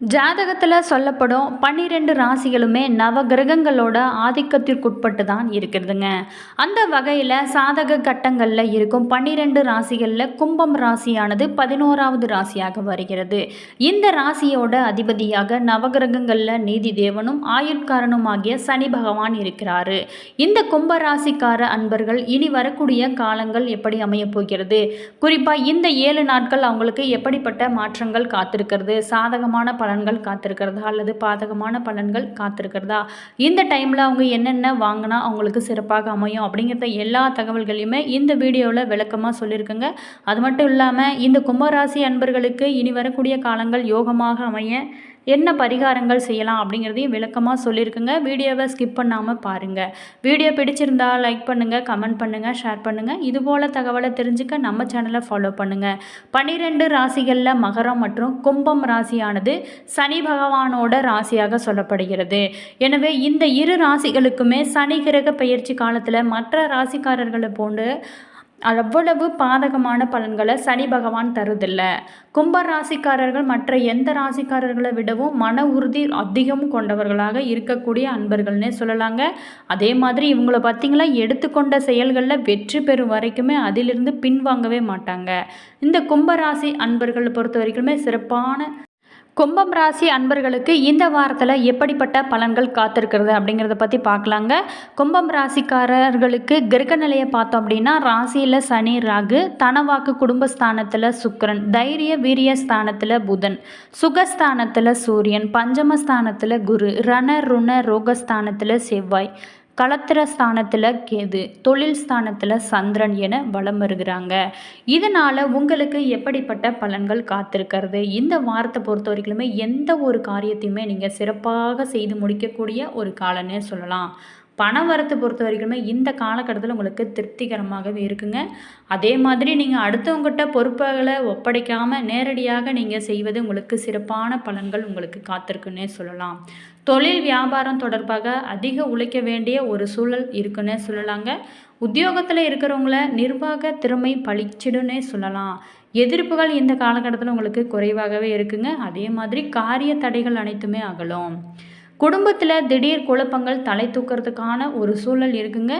ஜாதகத்தில் சொல்லப்படும் பன்னிரெண்டு ராசிகளுமே நவ கிரகங்களோட ஆதிக்கத்திற்குட்பட்டு தான் இருக்கிறதுங்க. அந்த வகையில் சாதக கட்டங்களில் இருக்கும் பன்னிரெண்டு ராசிகளில் கும்பம் ராசியானது பதினோராவது ராசியாக வருகிறது. இந்த ராசியோட அதிபதியாக நவகிரகங்களில் நீதி தேவனும் ஆயுட்காரனும் ஆகிய சனி பகவான் இருக்கிறாரு. இந்த கும்ப ராசிக்கார அன்பர்கள் இனி வரக்கூடிய காலங்கள் எப்படி அமையப் போகிறது? குறிப்பாக இந்த ஏழு நாட்கள் அவங்களுக்கு எப்படிப்பட்ட மாற்றங்கள் காத்திருக்கிறது? சாதகமான பலன்கள் காத்திருக்கிறதா? அல்லது பாதகமான பலன்கள் காத்திருக்கிறதா? இந்த டைமில் அவங்க என்னென்ன வாங்கினா அவங்களுக்கு சிறப்பாக அமையும் அப்படிங்கிறத எல்லா தகவல்களையுமே இந்த வீடியோவில் விளக்கமாக சொல்லியிருக்குங்க. அது மட்டும் இல்லாமல் இந்த கும்பராசி அன்பர்களுக்கு இனி வரக்கூடிய காலங்கள் யோகமாக அமைய என்ன பரிகாரங்கள் செய்யலாம் அப்படிங்கிறதையும் விளக்கமாக சொல்லியிருக்குங்க. வீடியோவை ஸ்கிப் பண்ணாமல் பாருங்கள் வீடியோ பிடிச்சிருந்தா லைக் பண்ணுங்கள் கமெண்ட் பண்ணுங்கள் ஷேர் பண்ணுங்கள் இதுபோல் தகவலை தெரிஞ்சுக்க நம்ம சேனலை ஃபாலோ பண்ணுங்கள் பன்னிரெண்டு ராசிகளில் மகரம் மற்றும் கும்பம் ராசியானது சனி பகவானோட ராசியாக சொல்லப்படுகிறது. எனவே இந்த இரு ராசிகளுக்குமே சனி கிரக பயிற்சி காலத்தில் மற்ற ராசிக்காரர்களை போன்று அவ்வளவு பாதகமான பலன்களை சனி பகவான் தருதில்ல. கும்ப ராசிக்காரர்கள் மற்ற எந்த ராசிக்காரர்களை விடவும் மன உறுதி அதிகம் கொண்டவர்களாக இருக்கக்கூடிய அன்பர்கள்னே சொல்லலாங்க. அதே மாதிரி இவங்களை பார்த்திங்களா எடுத்துக்கொண்ட செயல்களில் வெற்றி பெறும் வரைக்குமே அதிலிருந்து பின்வாங்கவே மாட்டாங்க. இந்த கும்பராசி அன்பர்களை பொறுத்த வரைக்குமே சிறப்பான கும்பம் ராசி அன்பர்களுக்கு இந்த வாரத்தில் எப்படிப்பட்ட பலன்கள் காத்திருக்கிறது அப்படிங்கிறத பற்றி பார்க்கலாங்க. கும்பம் ராசிக்காரர்களுக்கு கிரக நிலையை பார்த்தோம் அப்படின்னா ராசியில் சனி ராகு தனவாக்கு குடும்பஸ்தானத்தில் சுக்கரன் தைரிய வீரிய ஸ்தானத்தில் புதன் சுகஸ்தானத்தில் சூரியன் பஞ்சமஸ்தானத்தில் குரு ரண ருண ரோகஸ்தானத்தில் செவ்வாய். களத்திர ஸ்தானத்தில் கேது தொழில் ஸ்தானத்தில் சந்திரன் என வலம் வருகிறாங்க. இதனால் உங்களுக்கு எப்படிப்பட்ட பலன்கள் காத்திருக்கிறது? இந்த வாரத்தை பொறுத்த வரைக்குமே எந்த ஒரு காரியத்தையுமே நீங்கள் சிறப்பாக செய்து முடிக்கக்கூடிய ஒரு காலன்னே சொல்லலாம். பண வரத்து பொறுத்த வரைக்குமே இந்த காலகட்டத்தில் உங்களுக்கு திருப்திகரமாகவே இருக்குங்க. அதே மாதிரி நீங்கள் அடுத்தவங்ககிட்ட பொறுப்புகளை ஒப்படைக்காமல் நேரடியாக நீங்கள் செய்வது உங்களுக்கு சிறப்பான பலன்கள் உங்களுக்கு காத்திருக்குன்னே சொல்லலாம். தொழில் வியாபாரம் தொடர்பாக அதிக உழைக்க வேண்டிய ஒரு சூழல் இருக்குன்னே சொல்லலாங்க. உத்தியோகத்தில் இருக்கிறவங்கள நிர்வாக திறமை பளிச்சிடுன்னே சொல்லலாம். எதிர்ப்புகள் இந்த காலகட்டத்தில் உங்களுக்கு குறைவாகவே இருக்குங்க. அதே மாதிரி காரிய தடைகள் அனைத்துமே அகலும். குடும்பத்தில் திடீர் குழப்பங்கள் தலை தூக்கிறதுக்கான ஒரு சூழல் இருக்குங்க.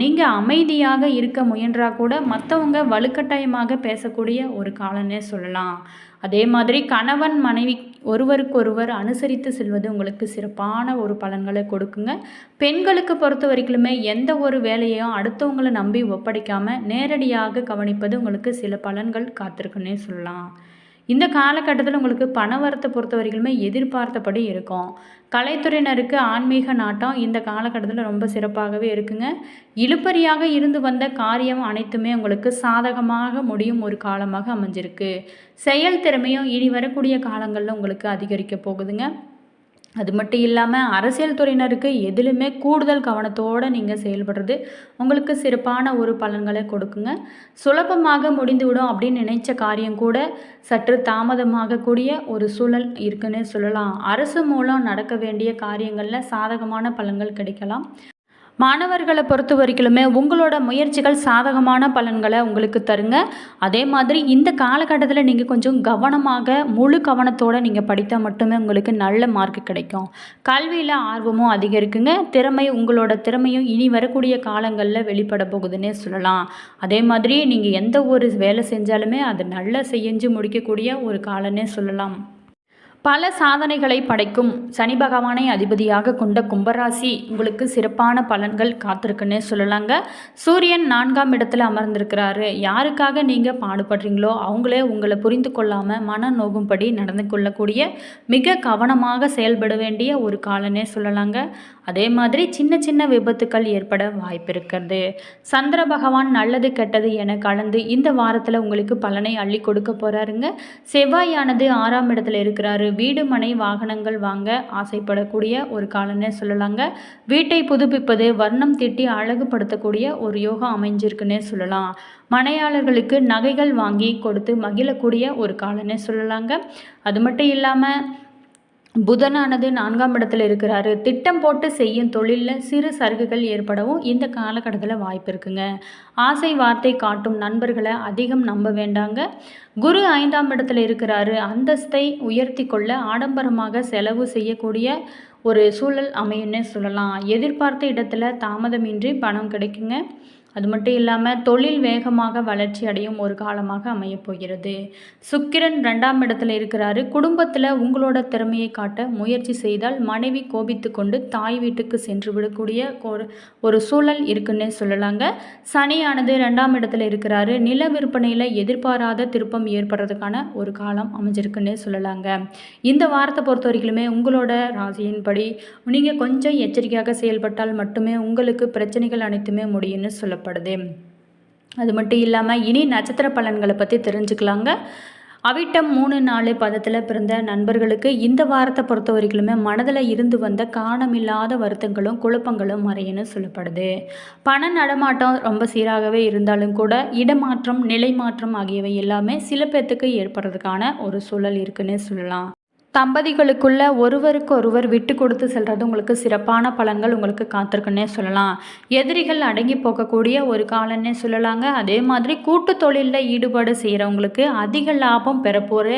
நீங்கள் அமைதியாக இருக்க முயன்றா கூட மற்றவங்க வலுக்கட்டாயமாக பேசக்கூடிய ஒரு காலன்னே சொல்லலாம். அதே மாதிரி கணவன் மனைவி ஒருவருக்கொருவர் அனுசரித்து செல்வது உங்களுக்கு சிறப்பான ஒரு பலன்களை கொடுக்குங்க. பெண்களுக்கு பொறுத்த வரைக்குமே எந்த ஒரு வேலையையும் அடுத்தவங்களை நம்பி ஒப்படைக்காமல் நேரடியாக கவனிப்பது உங்களுக்கு சில பலன்கள் காத்திருக்குன்னே சொல்லலாம். இந்த காலகட்டத்தில் உங்களுக்கு பணவரத்தை பொறுத்த வரைக்குமே எதிர்பார்த்தபடி இருக்கும். கலைத்துறையினருக்கு ஆன்மீக நாட்டம் இந்த காலகட்டத்தில் ரொம்ப சிறப்பாகவே இருக்குங்க. இழுப்பறியாக இருந்து வந்த காரியம் அனைத்துமே உங்களுக்கு சாதகமாக முடியும் ஒரு காலமாக அமைஞ்சிருக்கு. செயல் திறமையும் இனி வரக்கூடிய காலங்களில் உங்களுக்கு அதிகரிக்க போகுதுங்க. அது மட்டும் இல்லாமல் அரசியல் துறையினருக்கு எதிலுமே கூடுதல் கவனத்தோடு நீங்கள் செயல்படுறது உங்களுக்கு சிறப்பான ஒரு பலன்களை கொடுக்குங்க. சுலபமாக முடிந்துவிடும் அப்படின்னு நினைச்ச காரியம் கூட சற்று தாமதமாகக்கூடிய ஒரு சூழல் இருக்குன்னு சொல்லலாம். அரசு மூலம் நடக்க வேண்டிய காரியங்களில் சாதகமான பலன்கள் கிடைக்கலாம். மாணவர்களை பொறுத்த வரைக்குமே உங்களோட முயற்சிகள் சாதகமான பலன்களை உங்களுக்கு தருங்க. அதே மாதிரி இந்த காலகட்டத்தில் நீங்கள் கொஞ்சம் கவனமாக முழு கவனத்தோடு நீங்கள் படித்தால் மட்டுமே உங்களுக்கு நல்ல மார்க் கிடைக்கும். கல்வியில் ஆர்வமும் அதிகரிக்குங்க. திறமை உங்களோட திறமையும் இனி வரக்கூடிய காலங்களில் வெளிப்பட போகுதுன்னே சொல்லலாம். அதே மாதிரி நீங்கள் எந்த ஒரு வேலை செஞ்சாலுமே அது நல்லா செஞ்சு முடிக்கக்கூடிய ஒரு காலன்னே சொல்லலாம். பல சாதனைகளை படைக்கும் சனி பகவானை அதிபதியாக கொண்ட கும்பராசி உங்களுக்கு சிறப்பான பலன்கள் காத்திருக்குன்னே சொல்லலாங்க. சூரியன் நான்காம் இடத்துல அமர்ந்திருக்கிறாரு. யாருக்காக நீங்கள் பாடுபடுறீங்களோ அவங்களே உங்களை புரிந்து கொள்ளாமல் மன நோகும்படி நடந்து கொள்ளக்கூடிய மிக கவனமாக செயல்பட வேண்டிய ஒரு காலனே சொல்லலாங்க. அதே மாதிரி சின்ன சின்ன விபத்துக்கள் ஏற்பட வாய்ப்பு இருக்கிறது. சந்திர பகவான் நல்லது கெட்டது என கலந்து இந்த வாரத்தில் உங்களுக்கு பலனை அள்ளி கொடுக்க போகிறாருங்க செவ்வாயானது ஆறாம் இடத்துல இருக்கிறாரு. வீடு மனை வாகனங்கள் வாங்க ஆசைப்படக்கூடிய ஒரு காலன்னே சொல்லலாங்க. வீட்டை புதுப்பிப்பது வர்ணம் திட்டி அழகுபடுத்தக்கூடிய ஒரு யோகம் அமைஞ்சிருக்குன்னே சொல்லலாம். மனையாளர்களுக்கு நகைகள் வாங்கி கொடுத்து மகிழக்கூடிய ஒரு காலன்னே சொல்லலாங்க. அது மட்டும் இல்லாமல் புதனானது நான்காம் இடத்துல இருக்கிறாரு. திட்டம் போட்டு செய்யும் தொழிலில் சிறு சருகுகள் ஏற்படவும் இந்த காலகட்டத்தில் வாய்ப்பு இருக்குங்க. ஆசை வார்த்தை காட்டும் நண்பர்களை அதிகம் நம்ப வேண்டாங்க. குரு ஐந்தாம் இடத்துல இருக்கிறாரு. அந்தஸ்தை உயர்த்தி கொள்ள ஆடம்பரமாக செலவு செய்யக்கூடிய ஒரு சூழல் அமையுன்னு சொல்லலாம். எதிர்பார்த்த இடத்துல தாமதமின்றி பணம் கிடைக்குங்க. அது மட்டும் இல்லாமல் தொழில் வேகமாக வளர்ச்சி அடையும் ஒரு காலமாக அமையப் போகிறது. சுக்கிரன் ரெண்டாம் இடத்துல இருக்கிறாரு. குடும்பத்தில் உங்களோட திறமையை காட்ட முயற்சி செய்தால் மனைவி கோபித்து கொண்டு தாய் வீட்டுக்கு சென்று விடக்கூடிய ஒரு ஒரு சூழல் இருக்குன்னே சொல்லலாங்க. சனியானது ரெண்டாம் இடத்துல இருக்கிறாரு. நில விற்பனையில் எதிர்பாராத திருப்பம் ஏற்படுறதுக்கான ஒரு காலம் அமைஞ்சிருக்குன்னே சொல்லலாங்க. இந்த வாரத்தை பொறுத்த வரைக்குமே உங்களோட ராசியின்படி நீங்கள் கொஞ்சம் எச்சரிக்கையாக செயல்பட்டால் மட்டுமே உங்களுக்கு பிரச்சனைகள் அனைத்துமே முடியும்னு சொல்ல சொல்லப்படுது. அது மட்டும் இல்லாமல் இனி நட்சத்திர பலன்களை பற்றி தெரிஞ்சுக்கலாங்க. அவிட்டம் மூணு நாலு பதத்தில் பிறந்த நண்பர்களுக்கு இந்த வாரத்தை பொறுத்த வரைக்குமே மனதில் இருந்து வந்த காணமில்லாத வருத்தங்களும் குழப்பங்களும் மறையன்னு சொல்லப்படுது. பண நடமாட்டம் ரொம்ப சீராகவே இருந்தாலும் கூட இடமாற்றம் நிலை மாற்றம் ஆகியவை எல்லாமே சில பேர்த்துக்கு ஏற்படுறதுக்கான ஒரு சூழல் இருக்குன்னு சொல்லலாம். தம்பதிகளுக்குள்ள ஒருவருக்கு ஒருவர் விட்டு கொடுத்து செல்வது உங்களுக்கு சிறப்பான பலன்கள் உங்களுக்கு காத்திருக்குன்னே சொல்லலாம். எதிரிகள் அடங்கி போகக்கூடிய ஒரு காலன்னே சொல்லலாங்க. அதே மாதிரி கூட்டு தொழிலில் ஈடுபாடு செய்கிறவங்களுக்கு அதிக லாபம் பெறப்போகிற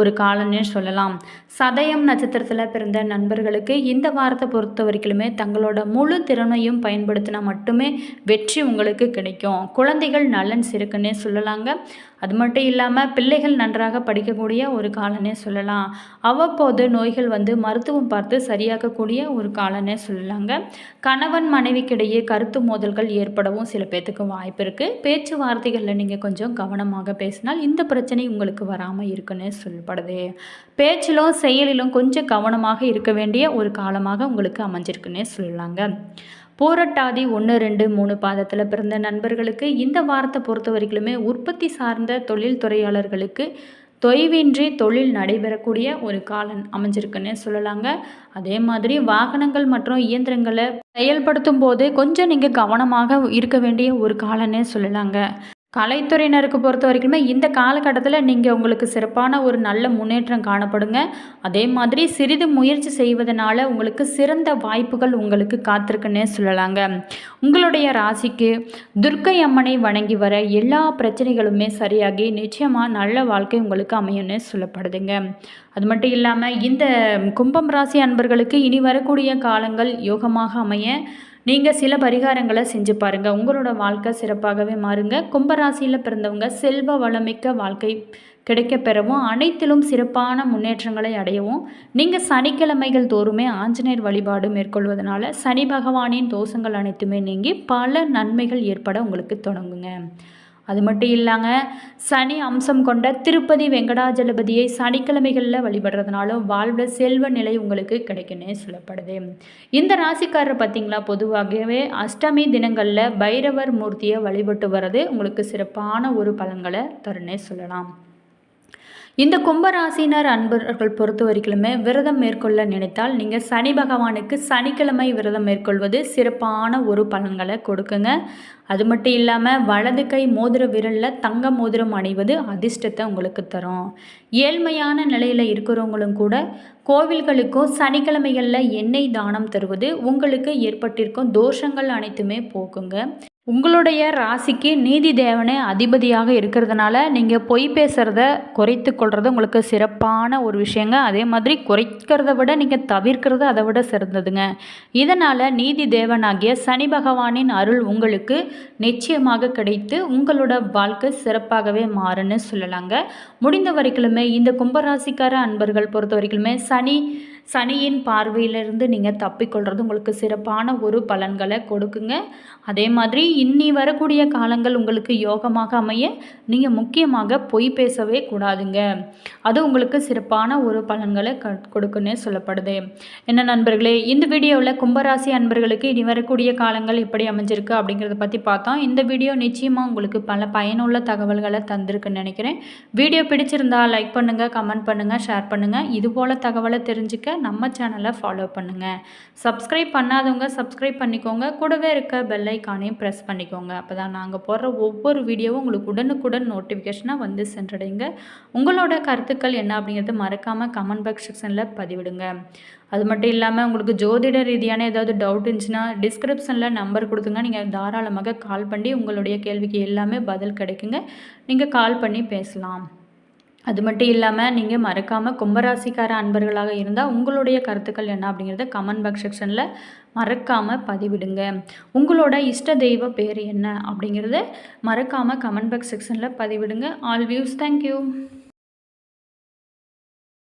ஒரு காலன்னே சொல்லலாம். சதயம் நட்சத்திரத்தில் பிறந்த நண்பர்களுக்கு இந்த வாரத்தை பொறுத்த வரைக்குமே தங்களோட முழு திறமையும் பயன்படுத்தினா மட்டுமே வெற்றி உங்களுக்கு கிடைக்கும். குழந்தைகள் நலன் சிறுக்குன்னே சொல்லலாங்க. அது மட்டும் இல்லாமல் பிள்ளைகள் நன்றாக படிக்கக்கூடிய ஒரு காலனே சொல்லலாம். அவ்வப்போது நோய்கள் வந்து மருத்துவம் பார்த்து சரியாக்கக்கூடிய ஒரு காலனே சொல்லலாங்க. கணவன் மனைவிக்கிடையே கருத்து மோதல்கள் ஏற்படவும் சில பேர்த்துக்கு வாய்ப்பு இருக்குது பேச்சுவார்த்தைகளில் நீங்கள் கொஞ்சம் கவனமாக பேசினால் இந்த பிரச்சனை உங்களுக்கு வராமல் இருக்குன்னு சொல்லப்படுது பேச்சிலும் செயலிலும் கொஞ்சம் கவனமாக இருக்க வேண்டிய ஒரு காலமாக உங்களுக்கு அமைஞ்சிருக்குன்னே சொல்லலாங்க. போரட்டாதி ஒன்று ரெண்டு மூணு பாதத்தில் பிறந்த நண்பர்களுக்கு இந்த வாரத்தை பொறுத்த வரைக்குமே உற்பத்தி சார்ந்த தொழில் துறையாளர்களுக்கு தொய்வின்றி தொழில் நடைபெறக்கூடிய ஒரு காலம் அமைஞ்சிருக்குன்னு சொல்லலாங்க. அதே மாதிரி வாகனங்கள் மற்றும் இயந்திரங்களை செயல்படுத்தும் போது கொஞ்சம் நீங்கள் கவனமாக இருக்க வேண்டிய ஒரு காலன்னே சொல்லலாங்க. கலைத்துறையினருக்கு பொறுத்த வரைக்குமே இந்த காலகட்டத்தில் நீங்கள் உங்களுக்கு சிறப்பான ஒரு நல்ல முன்னேற்றம் காணப்படுங்க. அதே மாதிரி சிறிது முயற்சி செய்வதனால உங்களுக்கு சிறந்த வாய்ப்புகள் உங்களுக்கு காத்திருக்குன்னே சொல்லலாங்க. உங்களுடைய ராசிக்கு துர்க்கை அம்மனை வணங்கி வர எல்லா பிரச்சனைகளுமே சரியாகி நிச்சயமாக நல்ல வாழ்க்கை உங்களுக்கு அமையும்னு சொல்லப்படுதுங்க. அது மட்டும் இல்லாமல் இந்த கும்பம் ராசி அன்பர்களுக்கு இனி வரக்கூடிய காலங்கள் யோகமாக அமைய நீங்கள் சில பரிகாரங்களை செஞ்சு பாருங்கள் உங்களோட வாழ்க்கை சிறப்பாகவே மாறுங்க. கும்பராசியில் பிறந்தவங்க செல்வ வளமிக்க வாழ்க்கை கிடைக்க பெறவும் அனைத்திலும் சிறப்பான முன்னேற்றங்களை அடையவும் நீங்கள் சனிக்கிழமைகள் தோறுமே ஆஞ்சநேயர் வழிபாடு மேற்கொள்வதனால சனி பகவானின் தோஷங்கள் அனைத்துமே நீங்கி பல நன்மைகள் ஏற்பட உங்களுக்கு தொடங்குங்க. அது மட்டும் இல்லாங்க சனி அம்சம் கொண்ட திருப்பதி வெங்கடாஜலபதியை சனிக்கிழமைகளில் வழிபடுறதுனாலும் வாழ்வில் செல்வ நிலை உங்களுக்கு கிடைக்குன்னே சொல்லப்படுது. இந்த ராசிக்காரர் பார்த்திங்களா பொதுவாகவே அஷ்டமி தினங்களில் பைரவர் மூர்த்தியை வழிபட்டு வர்றது உங்களுக்கு சிறப்பான ஒரு பலன்களை தருன்னே சொல்லலாம். இந்த கும்பராசினர் அன்பர்கள் பொறுத்த வரைக்குமே விரதம் மேற்கொள்ள நினைத்தால் நீங்கள் சனி பகவானுக்கு சனிக்கிழமை விரதம் மேற்கொள்வது சிறப்பான ஒரு பலன்களை கொடுக்குங்க. அது மட்டும் இல்லாமல் வலது கை மோதிர விரலில் தங்க மோதிரம் அணிவது அதிர்ஷ்டத்தை உங்களுக்கு தரும். ஏழ்மையான நிலையில் இருக்கிறவங்களும் கூட கோவில்களுக்கும் சனிக்கிழமைகளில் எண்ணெய் தானம் தருவது உங்களுக்கு ஏற்பட்டிருக்கும் தோஷங்கள் அனைத்துமே போக்குங்க. உங்களுடைய ராசிக்கு நீதி தேவனே அதிபதியாக இருக்கிறதுனால நீங்கள் பொய் பேசுகிறத குறைத்து கொள்வது உங்களுக்கு சிறப்பான ஒரு விஷயங்க. அதே மாதிரி குறைக்கிறத விட நீங்கள் தவிர்க்கிறது அதை விட சிறந்ததுங்க. இதனால் நீதி தேவனாகிய சனி பகவானின் அருள் உங்களுக்கு நிச்சயமாக கிடைத்து உங்களோட வாழ்க்கை சிறப்பாகவே மாறுன்னு சொல்லலாங்க. முடிந்த வரைக்குமே இந்த கும்பராசிக்கார அன்பர்கள் பொறுத்த வரைக்குமே சனி சனியின் பார்வையிலிருந்து நீங்கள் தப்பிக்கொள்கிறது உங்களுக்கு சிறப்பான ஒரு பலன்களை கொடுக்குங்க. அதே மாதிரி இன்னி வரக்கூடிய காலங்கள் உங்களுக்கு யோகமாக அமைய நீங்கள் முக்கியமாக பொய் பேசவே கூடாதுங்க. அது உங்களுக்கு சிறப்பான ஒரு பலன்களை க கொடுக்குன்னு சொல்லப்படுது. என்ன நண்பர்களே இந்த வீடியோவில் கும்பராசி அன்பர்களுக்கு இனி வரக்கூடிய காலங்கள் எப்படி அமைஞ்சிருக்கு அப்படிங்கிறத பற்றி பார்த்தோம். இந்த வீடியோ நிச்சயமாக உங்களுக்கு பல பயனுள்ள தகவல்களை தந்திருக்குன்னு நினைக்கிறேன். வீடியோ பிடிச்சிருந்தா லைக் பண்ணுங்கள் கமெண்ட் பண்ணுங்கள் ஷேர் பண்ணுங்கள் இது போல் தகவலை தெரிஞ்சுக்க நம்ம சேனலை ஃபாலோ பண்ணுங்கள் சப்ஸ்கிரைப் பண்ணாதவங்க சப்ஸ்கிரைப் பண்ணிக்கோங்க. கூடவே இருக்க பெல் ஐக்கானையும் ப்ரெஸ் பண்ணிக்கோங்க. அப்போ தான் நாங்கள் போடுற ஒவ்வொரு வீடியோவும் உங்களுக்கு உடனுக்குடன் நோட்டிஃபிகேஷனாக வந்து சென்றடைங்க. உங்களோட கருத்துக்கள் என்ன அப்படிங்கிறது மறக்காமல் கமெண்ட் பாக்ஸ் செக்ஷனில் பதிவிடுங்க. அது மட்டும் இல்லாமல் உங்களுக்கு ஜோதிட ரீதியான ஏதாவது டவுட் இருந்துச்சுன்னா டிஸ்கிரிப்ஷனில் நம்பர் கொடுத்துங்க. நீங்கள் தாராளமாக கால் பண்ணி உங்களுடைய கேள்விக்கு எல்லாமே பதில் கிடைக்குங்க. நீங்கள் கால் பண்ணி பேசலாம். அது மட்டும் இல்லாமல் நீங்கள் மறக்காமல் கும்பராசிக்கார அன்பர்களாக இருந்தால் உங்களுடைய கருத்துக்கள் என்ன அப்படிங்கிறத கமெண்ட் பாக்ஸ் செக்ஷனில் மறக்காமல் பதிவிடுங்க. உங்களோட இஷ்ட தெய்வ பேர் என்ன அப்படிங்கிறத மறக்காமல் கமெண்ட் பாக்ஸ் செக்ஷனில் பதிவிடுங்க. All views thank you